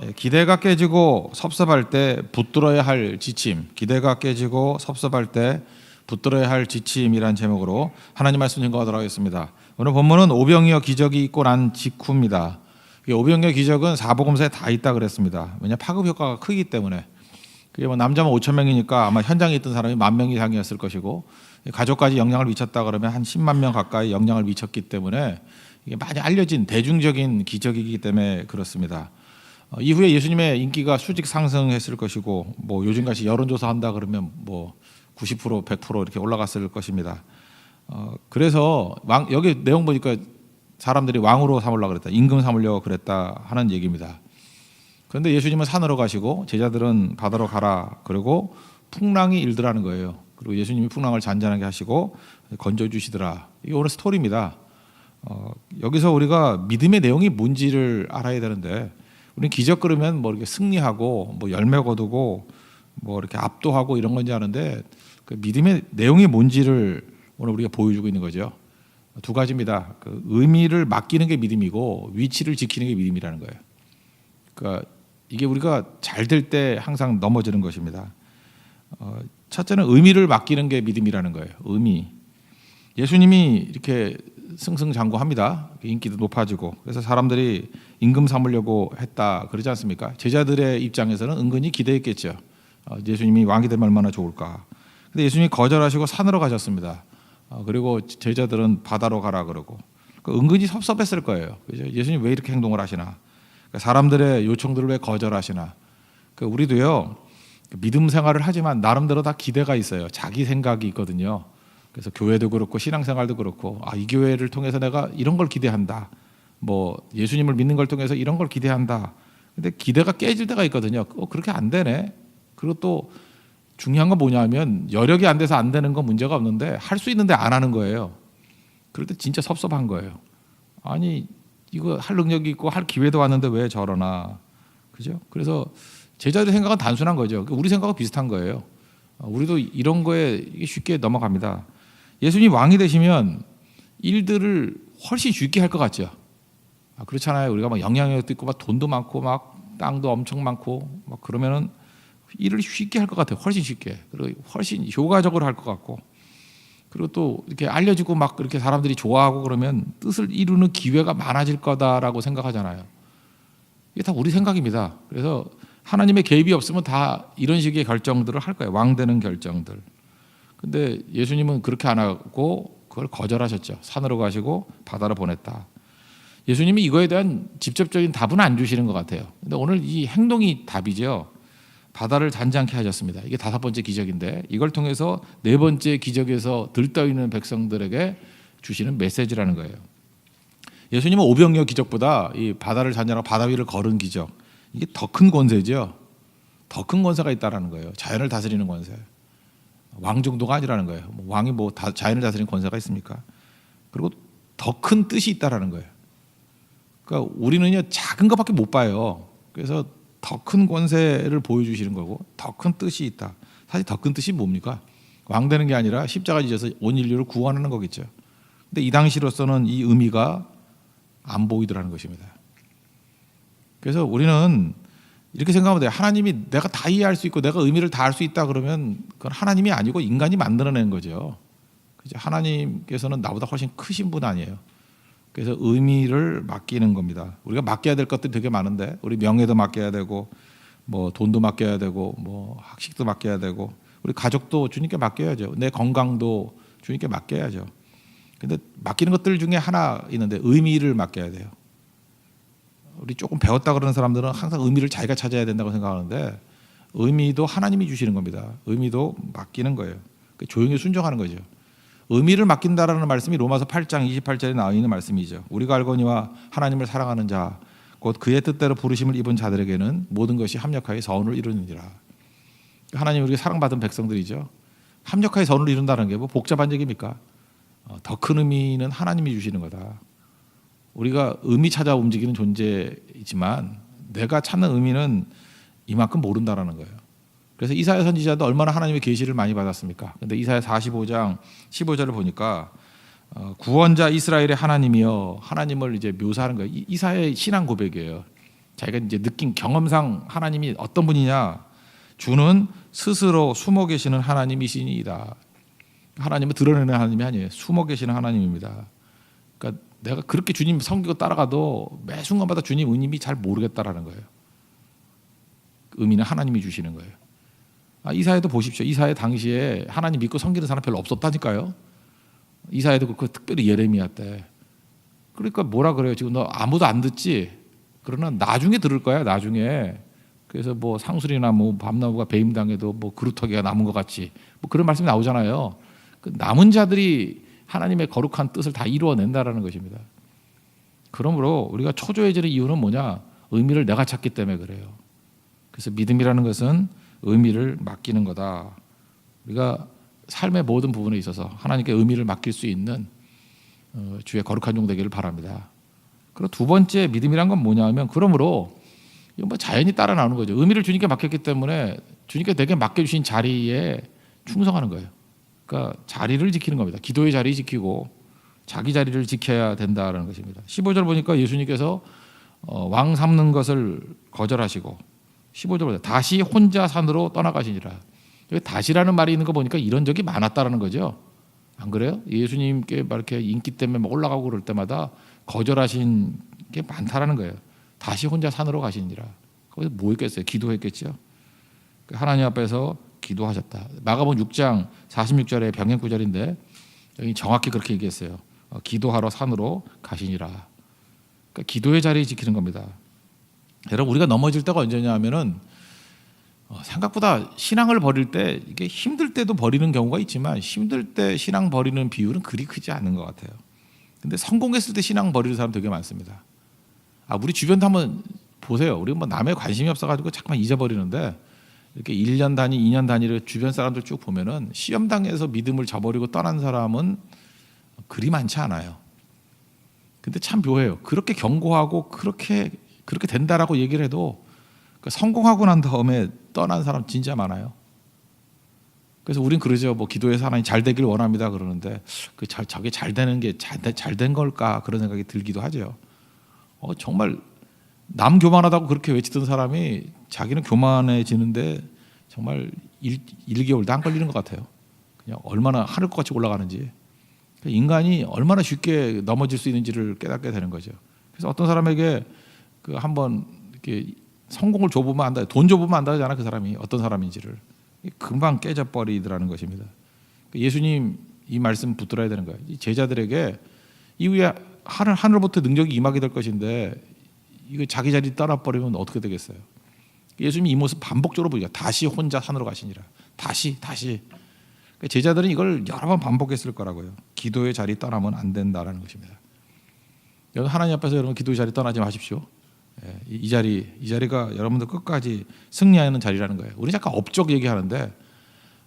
예, 기대가 깨지고 섭섭할 때 붙들어야 할 지침, 기대가 깨지고 섭섭할 때 붙들어야 할 지침이란 제목으로 하나님 말씀 증거하도록 하겠습니다. 오늘 본문은 오병이어 기적이 있고 난 직후입니다. 이 오병이어 기적은 사복음서에 다 있다 그랬습니다. 왜냐 파급 효과가 크기 때문에 그게 뭐 남자만 5천 명이니까 아마 현장에 있던 사람이 만 명 이상이었을 것이고 가족까지 영향을 미쳤다 그러면 한 10만 명 가까이 영향을 미쳤기 때문에 이게 많이 알려진 대중적인 기적이기 때문에 그렇습니다. 어, 이후에 예수님의 인기가 수직 상승했을 것이고 뭐 요즘같이 여론조사 한다 그러면 뭐 90% 100% 이렇게 올라갔을 것입니다. 어, 그래서 왕 여기 내용 보니까 사람들이 왕으로 삼으려고 그랬다. 임금 삼으려고 그랬다 하는 얘기입니다. 그런데 예수님은 산으로 가시고 제자들은 바다로 가라. 그리고 풍랑이 일더라는 거예요. 그리고 예수님이 풍랑을 잔잔하게 하시고 건져 주시더라. 이게 오늘 스토리입니다. 어, 여기서 우리가 믿음의 내용이 뭔지를 알아야 되는데 우리는 기적 그러면 뭐 이렇게 승리하고 뭐 열매 거두고 뭐 이렇게 압도하고 이런 건지 아는데 그 믿음의 내용이 뭔지를 오늘 우리가 보여주고 있는 거죠. 두 가지입니다. 그 의미를 맡기는 게 믿음이고 위치를 지키는 게 믿음이라는 거예요. 그러니까 이게 우리가 잘 될 때 항상 넘어지는 것입니다. 어, 첫째는 의미를 맡기는 게 믿음이라는 거예요. 의미. 예수님이 이렇게 승승장구합니다. 인기도 높아지고 그래서 사람들이 임금 삼으려고 했다 그러지 않습니까? 제자들의 입장에서는 은근히 기대했겠죠. 어, 예수님이 왕이 되면 얼마나 좋을까. 근데 예수님이 거절하시고 산으로 가셨습니다. 어, 그리고 제자들은 바다로 가라 그러고 그 은근히 섭섭했을 거예요. 예수님 왜 이렇게 행동을 하시나? 그러니까 사람들의 요청들을 왜 거절하시나? 그 우리도요 믿음 생활을 하지만 나름대로 다 기대가 있어요. 자기 생각이 있거든요. 그래서 교회도 그렇고 신앙생활도 그렇고 아 이 교회를 통해서 내가 이런 걸 기대한다. 뭐 예수님을 믿는 걸 통해서 이런 걸 기대한다. 근데 기대가 깨질 때가 있거든요. 어, 그렇게 안 되네. 그리고 또 중요한 건 뭐냐면 여력이 안 돼서 안 되는 건 문제가 없는데 할 수 있는데 안 하는 거예요. 그럴 때 진짜 섭섭한 거예요. 아니 이거 할 능력이 있고 할 기회도 왔는데 왜 저러나 그죠? 그래서 제자들 생각은 단순한 거죠. 우리 생각은 비슷한 거예요. 어, 우리도 이런 거에 쉽게 넘어갑니다. 예수님 왕이 되시면 일들을 훨씬 쉽게 할 것 같죠. 아, 그렇잖아요. 우리가 막 영향력도 있고 막 돈도 많고 막 땅도 엄청 많고 막 그러면은 일을 쉽게 할 것 같아요. 훨씬 쉽게. 그리고 훨씬 효과적으로 할 것 같고. 그리고 또 이렇게 알려지고 막 그렇게 사람들이 좋아하고 그러면 뜻을 이루는 기회가 많아질 거다라고 생각하잖아요. 이게 다 우리 생각입니다. 그래서 하나님의 개입이 없으면 다 이런 식의 결정들을 할 거예요. 왕 되는 결정들. 근데 예수님은 그렇게 안 하고 그걸 거절하셨죠. 산으로 가시고 바다로 보냈다. 예수님이 이거에 대한 직접적인 답은 안 주시는 것 같아요. 근데 오늘 이 행동이 답이죠. 바다를 잔잔케 하셨습니다. 이게 다섯 번째 기적인데 이걸 통해서 네 번째 기적에서 들떠 있는 백성들에게 주시는 메시지라는 거예요. 예수님은 오병이어 기적보다 이 바다를 잔잔하고 바다 위를 걸은 기적 이게 더 큰 권세죠. 더 큰 권세가 있다라는 거예요. 자연을 다스리는 권세. 왕 정도가 아니라는 거예요. 뭐 왕이 뭐 다, 자연을 다스리는 권세가 있습니까? 그리고 더 큰 뜻이 있다라는 거예요. 그러니까 우리는요 작은 것밖에 못 봐요. 그래서 더 큰 권세를 보여주시는 거고 더 큰 뜻이 있다. 사실 더 큰 뜻이 뭡니까? 왕 되는 게 아니라 십자가 지셔서 온 인류를 구원하는 거겠죠. 근데 이 당시로서는 이 의미가 안 보이더라는 것입니다. 그래서 우리는 이렇게 생각하면 돼요. 하나님이 내가 다 이해할 수 있고 내가 의미를 다할수 있다 그러면 그건 하나님이 아니고 인간이 만들어낸 거죠. 그죠? 하나님께서는 나보다 훨씬 크신 분 아니에요. 그래서 의미를 맡기는 겁니다. 우리가 맡겨야 될 것들이 되게 많은데 우리 명예도 맡겨야 되고 뭐 돈도 맡겨야 되고 뭐 학식도 맡겨야 되고 우리 가족도 주님께 맡겨야죠. 내 건강도 주님께 맡겨야죠. 근데 맡기는 것들 중에 하나 있는데 의미를 맡겨야 돼요. 우리 조금 배웠다 그러는 사람들은 항상 의미를 자기가 찾아야 된다고 생각하는데 의미도 하나님이 주시는 겁니다. 의미도 맡기는 거예요. 그 조용히 순종하는 거죠. 의미를 맡긴다라는 말씀이 로마서 8장 28절에 나와 있는 말씀이죠. 우리가 알거니와 하나님을 사랑하는 자, 곧 그의 뜻대로 부르심을 입은 자들에게는 모든 것이 합력하여 선을 이루느니라. 하나님 우리가 사랑받은 백성들이죠. 합력하여 선을 이룬다는 게 뭐 복잡한 얘기입니까? 어, 더큰 의미는 하나님이 주시는 거다. 우리가 의미 찾아 움직이는 존재이지만 내가 찾는 의미는 이만큼 모른다라는 거예요. 그래서 이사야 선지자도 얼마나 하나님의 계시를 많이 받았습니까? 근데 이사야 45장 15절을 보니까 어, 구원자 이스라엘의 하나님이여 하나님을 이제 묘사하는 거예요. 이- 이사야의 신앙 고백이에요. 자기가 이제 느낀 경험상 하나님이 어떤 분이냐 주는 스스로 숨어 계시는 하나님이시니이다. 하나님은 드러내는 하나님이 아니에요. 숨어 계시는 하나님입니다. 그러니까 내가 그렇게 주님 섬기고 따라가도 매 순간마다 주님 의미잘 모르겠다라는 거예요. 의미는 하나님이 주시는 거예요. 아, 이사회도 보십시오. 이사회 당시에 하나님 믿고 섬기는 사람 별로 없었다니까요. 이사회도 그 특별히 예레미야 때. 그러니까 뭐라 그래요? 지금 너 아무도 안 듣지? 그러나 나중에 들을 거야. 나중에. 그래서 뭐 상술이나 뭐 밤나무가 배임당해도 뭐 그루터기가 남은 것 같이 뭐 그런 말씀이 나오잖아요. 그 남은 자들이 하나님의 거룩한 뜻을 다 이루어낸다라는 것입니다. 그러므로 우리가 초조해지는 이유는 뭐냐? 의미를 내가 찾기 때문에 그래요. 그래서 믿음이라는 것은 의미를 맡기는 거다. 우리가 삶의 모든 부분에 있어서 하나님께 의미를 맡길 수 있는 어, 주의 거룩한 종 되기를 바랍니다. 그리고 두 번째 믿음이란 건 뭐냐면 그러므로 이건 뭐 자연히 따라 나오는 거죠. 의미를 주님께 맡겼기 때문에 주님께 내게 맡겨주신 자리에 충성하는 거예요. 그러니까 자리를 지키는 겁니다. 기도의 자리 지키고 자기 자리를 지켜야 된다는 것입니다. 15절 보니까 예수님께서 어, 왕 삼는 것을 거절하시고 15절 보다 다시 혼자 산으로 떠나가시니라. 여기 다시라는 말이 있는 거 보니까 이런 적이 많았다라는 거죠. 안 그래요? 예수님께 막 이렇게 인기 때문에 막 올라가고 그럴 때마다 거절하신 게 많다라는 거예요. 다시 혼자 산으로 가시니라. 거기서 뭐 했겠어요? 기도했겠죠. 그 하나님 앞에서 기도하셨다. 마가복 6장 46절의 병행 구절인데 여기 정확히 그렇게 얘기했어요. 어, 기도하러 산으로 가시니라. 그러니까 기도의 자리 지키는 겁니다. 여러분 우리가 넘어질 때가 언제냐면은 어, 생각보다 신앙을 버릴 때 이게 힘들 때도 버리는 경우가 있지만 힘들 때 신앙 버리는 비율은 그리 크지 않은 것 같아요. 근데 성공했을 때 신앙 버리는 사람 되게 많습니다. 아 우리 주변도 한번 보세요. 우리 뭐 남의 관심이 없어가지고 자꾸만 잊어버리는데 이렇게 1년 단위, 2년 단위를 주변 사람들 쭉 보면은 시험당에서 믿음을 저버리고 떠난 사람은 그리 많지 않아요. 근데 참 묘해요. 그렇게 경고하고 그렇게 그렇게 된다라고 얘기를 해도 그 성공하고 난 다음에 떠난 사람 진짜 많아요. 그래서 우린 그러죠. 뭐 기도해서 하나님 잘 되길 원합니다 그러는데 그 잘, 저게 잘 되는 게 잘 된 걸까 그런 생각이 들기도 하죠. 어, 정말 남 교만하다고 그렇게 외치던 사람이 자기는 교만해지는데 정말 일, 1개월도 안 걸리는 것 같아요. 그냥 얼마나 하늘같이 올라가는지 인간이 얼마나 쉽게 넘어질 수 있는지를 깨닫게 되는 거죠. 그래서 어떤 사람에게 그 한번 이렇게 성공을 줘보면 안다, 돈 줘보면 안다잖아 그 사람이 어떤 사람인지를 금방 깨져버리더라는 것입니다. 예수님 이 말씀 붙들어야 되는 거예요. 이 제자들에게 이후에 하늘 하늘부터 능력이 임하게 될 것인데 이거 자기 자리 떠나버리면 어떻게 되겠어요? 예수님이 이 모습 반복적으로 보니까 다시 혼자 산으로 가시니라. 다시 다시. 그러니까 제자들은 이걸 여러 번 반복했을 거라고요. 기도의 자리 떠나면 안 된다라는 것입니다. 여러분 하나님 앞에서 여러분 기도의 자리 떠나지 마십시오. 예, 이, 이 자리 이 자리가 여러분들 끝까지 승리하는 자리라는 거예요. 우리 잠깐 업적 얘기하는데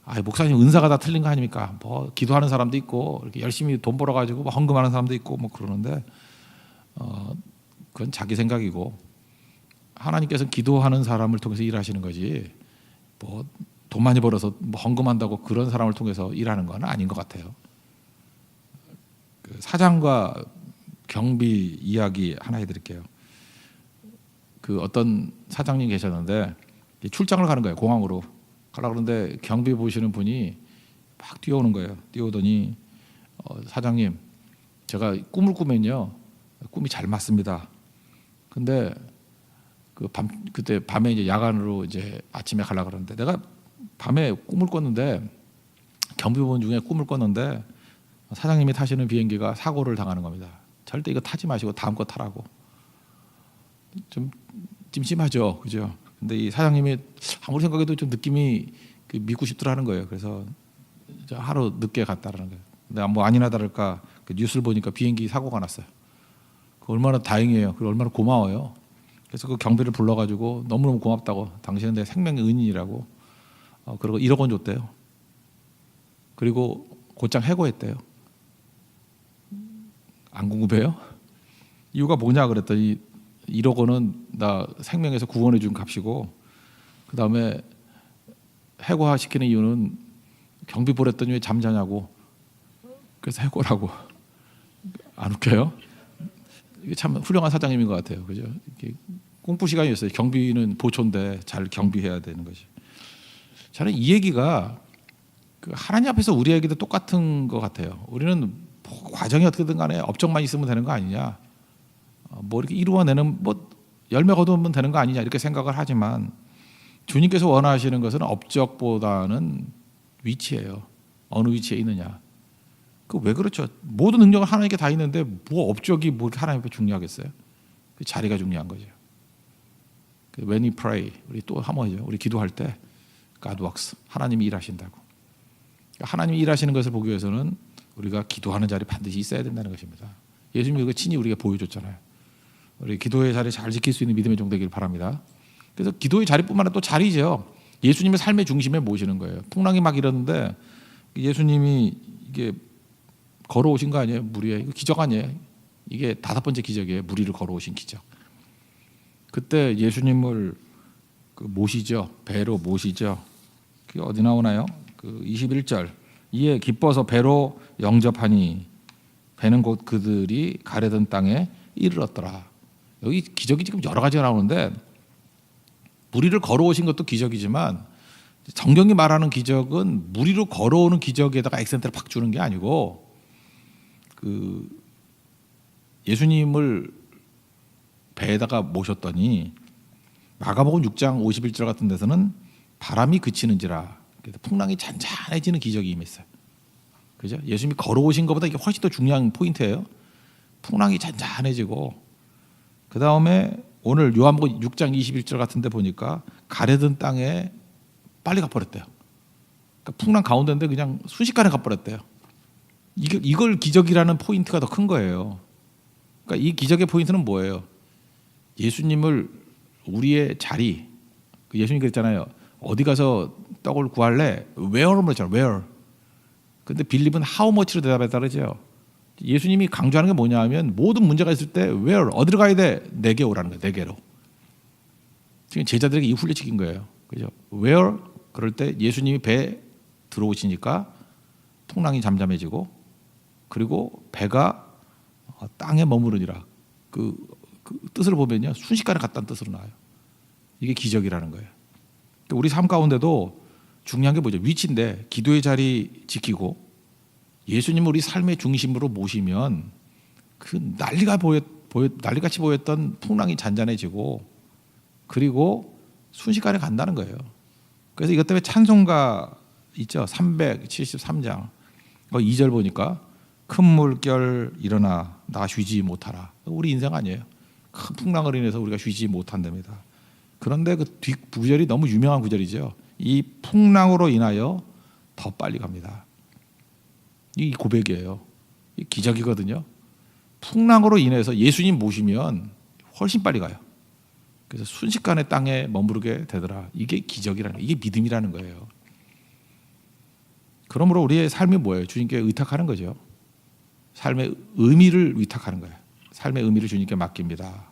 아, 목사님 은사가 다 틀린 거 아닙니까? 뭐 기도하는 사람도 있고 이렇게 열심히 돈 벌어 가지고 뭐 헌금하는 사람도 있고 뭐 그러는데 어, 그건 자기 생각이고 하나님께서 기도하는 사람을 통해서 일하시는 거지 뭐 돈 많이 벌어서 뭐 헌금한다고 그런 사람을 통해서 일하는 건 아닌 것 같아요. 그 사장과 경비 이야기 하나 해드릴게요. 그 어떤 사장님 계셨는데 출장을 가는 거예요 공항으로 가라 그러는데 경비 보시는 분이 막 뛰어오는 거예요. 뛰어오더니 어, 사장님 제가 꿈을 꾸면요 꿈이 잘 맞습니다. 근데 그 밤 그때 밤에 이제 야간으로 이제 아침에 가려 그러는데 내가 밤에 꿈을 꿨는데 경비원 중에 꿈을 꿨는데 사장님이 타시는 비행기가 사고를 당하는 겁니다. 절대 이거 타지 마시고 다음 거 타라고. 좀 찜찜하죠, 그죠? 근데 이 사장님이 아무리 생각해도 좀 느낌이 그 믿고 싶더라는 거예요. 그래서 저 하루 늦게 갔다라는 거예요. 근데 뭐 아니나 다를까 그 뉴스를 보니까 비행기 사고가 났어요. 그 얼마나 다행이에요. 그 얼마나 고마워요. 그래서 그 경비를 불러가지고 너무너무 고맙다고 당신은 내 생명의 은인이라고 어, 그리고 1억 원 줬대요. 그리고 곧장 해고했대요. 안 궁금해요? 이유가 뭐냐 그랬더니 1억 원은 나 생명에서 구원해 준 값이고 그 다음에 해고화 시키는 이유는 경비 보냈더니 왜 잠자냐고 그래서 해고라고 안 웃겨요? 이게 참 훌륭한 사장님인 것 같아요. 그죠? 이렇게 공부 시간이었어요. 경비는 보초인데 잘 경비해야 되는 것이. 저는 이 얘기가 그 하나님 앞에서 우리 얘기도 똑같은 것 같아요. 우리는 뭐 과정이 어떻게든 간에 업적만 있으면 되는 거 아니냐. 어, 뭐 이렇게 이루어내는 뭐 열매 거두면 되는 거 아니냐 이렇게 생각을 하지만 주님께서 원하시는 것은 업적보다는 위치예요. 어느 위치에 있느냐. 그 왜 그렇죠? 모든 능력은 하나님께 다 있는데 뭐 업적이 뭐 하나님 앞에 중요하겠어요? 그 자리가 중요한 거죠. 그 When we pray, 우리 또 한번 하죠. 우리 기도할 때 God works. 하나님이 일하신다고. 그러니까 하나님이 일하시는 것을 보기 위해서는 우리가 기도하는 자리 반드시 있어야 된다는 것입니다. 예수님이 이거 친히 우리가 보여줬잖아요. 우리 기도의 자리 잘 지킬 수 있는 믿음의 종 되길 바랍니다. 그래서 기도의 자리뿐만 아니라 또 자리죠. 예수님의 삶의 중심에 모시는 거예요. 풍랑이 막 이러는데 예수님이 이게 걸어오신 거 아니에요? 물 위에 이거 기적 아니에요? 이게 다섯 번째 기적이에요. 물 위를 걸어오신 기적. 그때 예수님을 그 모시죠. 배로 모시죠. 그게 어디 나오나요? 그 21절. 이에 기뻐서 배로 영접하니 배는 곧 그들이 가려던 땅에 이르렀더라. 여기 기적이 지금 여러 가지가 나오는데 무리를 걸어오신 것도 기적이지만 성경이 말하는 기적은 무리로 걸어오는 기적에다가 액센트를 팍 주는 게 아니고 그 예수님을 배에다가 모셨더니 마가복음 6장 51절 같은 데서는 바람이 그치는지라 풍랑이 잔잔해지는 기적이 임했어요. 그죠? 예수님이 걸어오신 것보다 이게 훨씬 더 중요한 포인트예요. 풍랑이 잔잔해지고 그 다음에 오늘 요한복음 6장 21절 같은데 보니까 가려던 땅에 빨리 가버렸대요. 그러니까 풍랑 가운데인데 그냥 순식간에 가버렸대요. 이게 이걸 기적이라는 포인트가 더 큰 거예요. 그러니까 이 기적의 포인트는 뭐예요? 예수님을 우리의 자리, 그 예수님 그랬잖아요. 어디 가서 떡을 구할래? Where로 그랬잖아요. Where. 근데 빌립은 how much로 대답했다 그러죠. 예수님이 강조하는 게 뭐냐 하면 모든 문제가 있을 때 where 어디로 가야 돼? 내게 오라는 거예요. 내게로. 지금 제자들에게 이 훈련시킨 거예요. 그죠? where 그럴 때 예수님이 배 들어오시니까 풍랑이 잠잠해지고 그리고 배가 어, 땅에 머무르니라. 그, 그 뜻을 보면요 순식간에 갔다는 뜻으로 나와요. 이게 기적이라는 거예요. 우리 삶 가운데도 중요한 게 뭐죠? 위치인데 기도의 자리 지키고 예수님을 우리 삶의 중심으로 모시면 그 난리가 보였, 보였 난리같이 보였던 풍랑이 잔잔해지고 그리고 순식간에 간다는 거예요. 그래서 이것 때문에 찬송가 있죠. 373장. 그 2절 보니까 큰 물결 일어나 나 쉬지 못하라. 우리 인생 아니에요. 큰 풍랑을 인해서 우리가 쉬지 못한답니다. 그런데 그 뒷 구절이 너무 유명한 구절이죠. 이 풍랑으로 인하여 더 빨리 갑니다. 이 고백이에요. 이 기적이거든요. 풍랑으로 인해서 예수님 모시면 훨씬 빨리 가요. 그래서 순식간에 땅에 머무르게 되더라. 이게 기적이라는 이게 믿음이라는 거예요. 그러므로 우리의 삶이 뭐예요? 주님께 의탁하는 거죠. 삶의 의미를 위탁하는 거예요. 삶의 의미를 주님께 맡깁니다.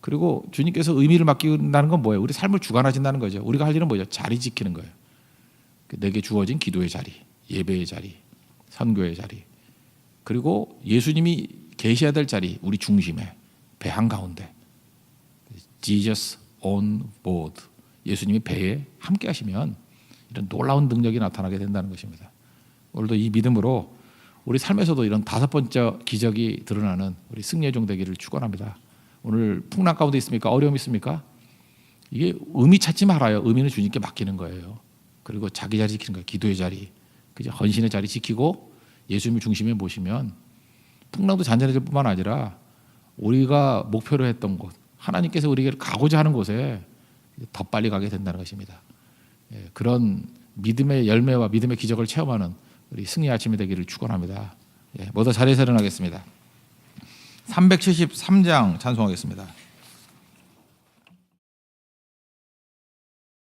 그리고 주님께서 의미를 맡긴다는 건 뭐예요? 우리 삶을 주관하신다는 거죠. 우리가 할 일은 뭐죠? 자리 지키는 거예요. 내게 주어진 기도의 자리, 예배의 자리, 선교의 자리, 그리고 예수님이 계셔야 될 자리, 우리 중심에 배 한 가운데 Jesus on board. 예수님이 배에 함께 하시면 이런 놀라운 능력이 나타나게 된다는 것입니다. 오늘도 이 믿음으로 우리 삶에서도 이런 다섯 번째 기적이 드러나는 우리 승리의 종 되기를 축원합니다. 오늘 풍랑 가운데 있습니까? 어려움 있습니까? 이게 의미 찾지 말아요. 의미는 주님께 맡기는 거예요. 그리고 자기 자리 지키는 거예요. 기도의 자리, 그죠? 헌신의 자리 지키고 예수님을 중심에 모시면 풍랑도 잔잔해질 뿐만 아니라 우리가 목표로 했던 곳, 하나님께서 우리에게 가고자 하는 곳에 더 빨리 가게 된다는 것입니다. 예, 그런 믿음의 열매와 믿음의 기적을 체험하는 우리 승리 아침이 되기를 축원합니다. 예, 모두 자리에서 일어나겠습니다. 373장 찬송하겠습니다.